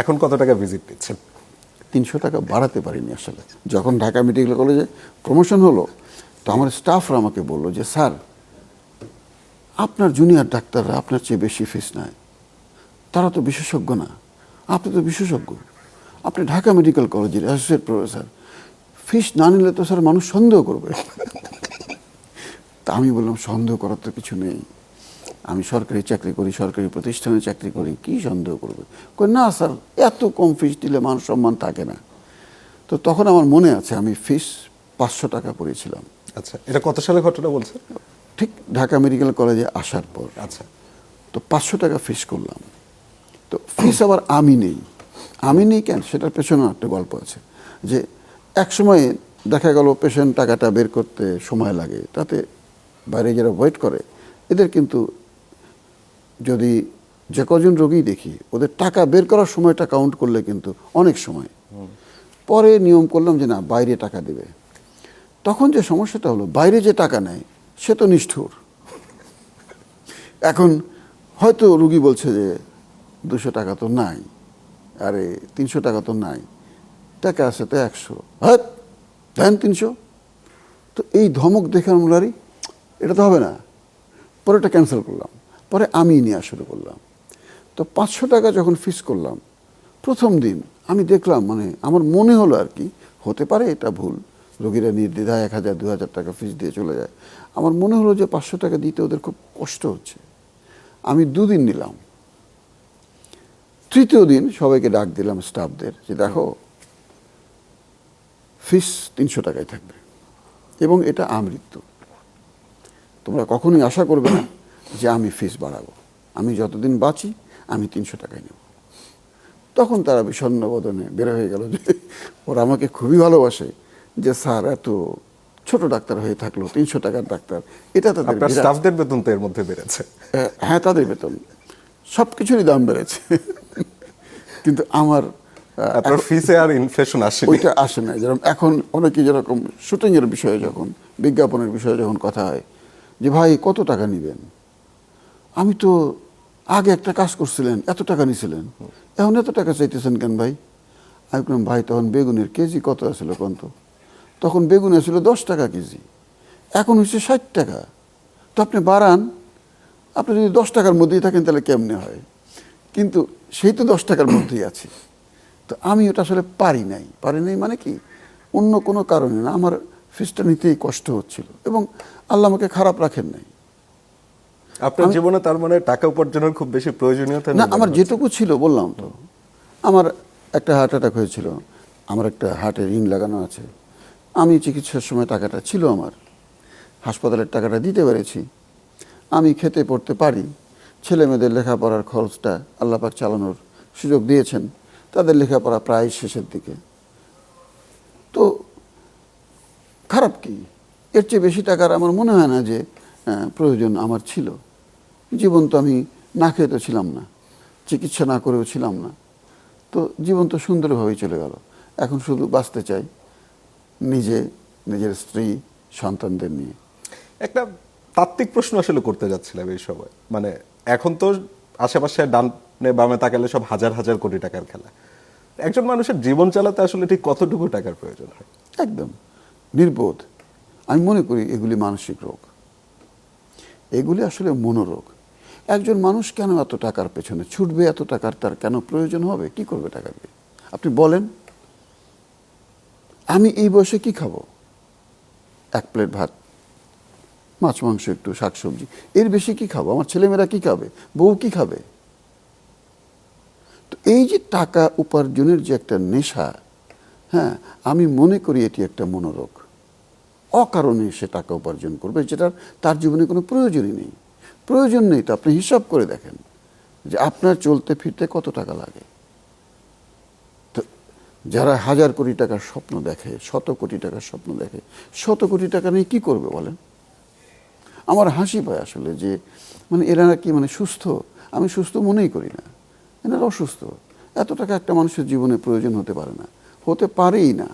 এখন কত টাকা ভিজিট নিচ্ছেন তিনশো টাকা বাড়াতে পারিনি আসলে। যখন ঢাকা মেডিকেল কলেজে প্রমোশন হলো, তো আমার স্টাফরা আমাকে বলল যে, স্যার, আপনার জুনিয়র ডাক্তাররা আপনার চেয়ে বেশি ফিস নেয়। তারা তো বিশেষজ্ঞ না। আপনি তো বিশেষজ্ঞ। আপনি ঢাকা মেডিকেল কলেজের অ্যাসোসিয়েট প্রফেসর ফিস না নিলে তো স্যার মানুষ সন্দেহ করবে। তা আমি বললাম, সন্দেহ করার তো কিছু নেই। আমি সরকারি চাকরি করি সরকারি প্রতিষ্ঠানে চাকরি করি কি সন্দেহ করবে? কই না স্যার এত কম ফিস দিলে মান সম্মান থাকে না। তো তখন আমার মনে আছে আমি ফিস পাঁচশো টাকা পড়েছিলাম আচ্ছা এটা কত সালে ঘটনা বলছেন ঠিক ঢাকা মেডিকেল কলেজে আসার পর। আচ্ছা। তো পাঁচশো টাকা ফিস করলাম। তো ফিস আবার আমি নেই। আমি নেই কেন? সেটার পেছনেও একটা গল্প আছে। যে এক সময় দেখা গেল পেশেন্ট টাকাটা বের করতে সময় লাগে তাতে বাইরে যারা ওয়েট করে এদের কিন্তু যদি যে কজন রোগী দেখি ওদের টাকা বের করার সময়টা কাউন্ট করলে কিন্তু অনেক সময়। পরে নিয়ম করলাম যে না বাইরে টাকা দেবে। তখন যে সমস্যাটা হলো বাইরে যে টাকা নেয় সে তো নিষ্ঠুর। এখন হয়তো রুগী বলছে যে দুশো টাকা তো নাই আরে তিনশো টাকা তো নাই টাকা আছে তো একশো হ্যাঁ দেন তিনশো। তো এই ধমক দেখে আমি বললাম, আরে এটা তো হবে না। পরে এটা ক্যান্সেল করলাম। পরে আমি নেওয়া শুরু করলাম। তো পাঁচশো টাকা যখন ফিস করলাম, প্রথম দিন আমি দেখলাম মানে আমার মনে হলো আর কি, হতে পারে এটা ভুল, রোগীরা নির্দ্বিধায় এক হাজার দু হাজার টাকা ফিস দিয়ে চলে যায়। আমার মনে হলো যে পাঁচশো টাকা দিতে ওদের খুব কষ্ট হচ্ছে। আমি দুদিন নিলাম। তৃতীয় দিন সবাইকে ডাক দিলাম স্টাফদের যে, দেখো ফিস তিনশো টাকায় থাকবে এবং এটা আমৃত্যু। তোমরা কখনোই আশা করবে না যে আমি ফিস বাড়াবো। আমি যতদিন বাঁচি আমি তিনশো টাকায় নেব। তখন তারা বিষণ্ণ বদনে বের হয়ে গেল যে ওরা আমাকে খুবই ভালোবাসে যে স্যার এত ছোট ডাক্তার হয়ে থাকল তিনশো টাকার ডাক্তার। এটা তাদের স্টাফদের বেতন তো এর মধ্যে বেড়েছে। হ্যাঁ তাদের বেতন। সব কিছুরই দাম বেড়েছে। কিন্তু আমার আপনার ফিসে আর ইনফ্লেশন আসেনি। ওইটা আসে না যেরকম এখন অনেকে যেরকম শুটিংয়ের বিষয়ে যখন বিজ্ঞাপনের বিষয়ে যখন কথা হয় যে ভাই কত টাকা নেবেন? আমি তো আগে একটা কাজ করছিলেন, এত টাকা নিছিলেন। এখন এত টাকা চাইতেছেন কেন ভাই? আমি বললাম, ভাই, তখন বেগুনের কেজি কত আসলো কোন তো? তখন বেগুন আসলো দশ টাকা কেজি, এখন হচ্ছে ষাট টাকা। তো আপনি বাড়ান, আপনি যদি দশ টাকার মধ্যেই থাকেন তাহলে কেমনে হয়? কিন্তু সেই তো দশ টাকার মধ্যেই আছে। তো আমি ওটা আসলে পারি নাই। পারি নাই মানে কি? অন্য কোনো কারণে না, আমার ফিসটা নিতেই কষ্ট হচ্ছিল এবং আল্লাহ আমাকে খারাপ রাখেন নাই। আপনার জীবনে তার মানে টাকা উপার্জনের খুব বেশি প্রয়োজনীয়তা না আমার যেটুকু ছিল বললাম তো। আমার একটা হার্ট অ্যাটাক হয়েছিল। আমার একটা হার্টে রিং লাগানো আছে। আমি চিকিৎসার সময় টাকাটা ছিল আমার। হাসপাতালের টাকাটা দিতে পেরেছি। আমি খেতে পড়তে পারি। ছেলে মেয়েদের লেখাপড়ার খরচটা আল্লাপাক চালানোর সুযোগ দিয়েছেন। তাদের লেখাপড়া প্রায় শেষের দিকে। তো খারাপ কি? এর চেয়ে বেশি টাকার আমার মনে হয় না যে প্রয়োজন আমার ছিল। জীবন তো আমি না খেয়ে তো ছিলাম না চিকিৎসা না করেও ছিলাম না। তো জীবন তো সুন্দরভাবেই চলে গেল। এখন শুধু বাঁচতে চাই নিজে নিজের স্ত্রী সন্তানদের নিয়ে। একটা তাত্ত্বিক প্রশ্ন আসলে করতে যাচ্ছিলাম এই সময়। মানে এখন তো আশেপাশে ডানে বামে তাকালে সব হাজার হাজার কোটি টাকার খেলা। একজন মানুষের জীবন চালাতে আসলে ঠিক কতটুকু টাকার প্রয়োজন হয়? একদম। নির্বোধ। আমি মনে করি এগুলি মানসিক রোগ। এগুলি আসলে মনোরোগ। একজন মানুষ কেন এত টাকার পেছনে ছুটবে, এত টাকার তার কেন প্রয়োজন হবে? কি করবে টাকা দিয়ে? আপনি বলেন। আমি এই বয়সে কি খাব? এক প্লেট ভাত, মাছ, মাংস, একটু শাকসবজি এর বেশি কি খাব? আমার ছেলেমেয়েরা কি খাবে? বউ কি খাবে? তো এই যে টাকা উপার্জনের যে একটা নেশা হ্যাঁ আমি মনে করি এটি একটা মনোরোগ। অকারণে সে টাকা উপার্জন করবে, যেটার তার জীবনে কোনো প্রয়োজনই নেই। প্রয়োজন নেই তো, আপনি হিসাব করে দেখেন যে আপনার চলতে ফিরতে কত টাকা লাগে। তো যারা হাজার কোটি টাকার স্বপ্ন দেখে, শত কোটি টাকার স্বপ্ন দেখে, শত কোটি টাকা নিয়ে কী করবে বলেন? আমার হাসি পায় আসলে যে মানে এরা কি মানে সুস্থ, আমি সুস্থ মনেই করি না। এনারা অসুস্থ। এত টাকা একটা মানুষের জীবনে প্রয়োজন হতে পারে না। হতে পারেই না।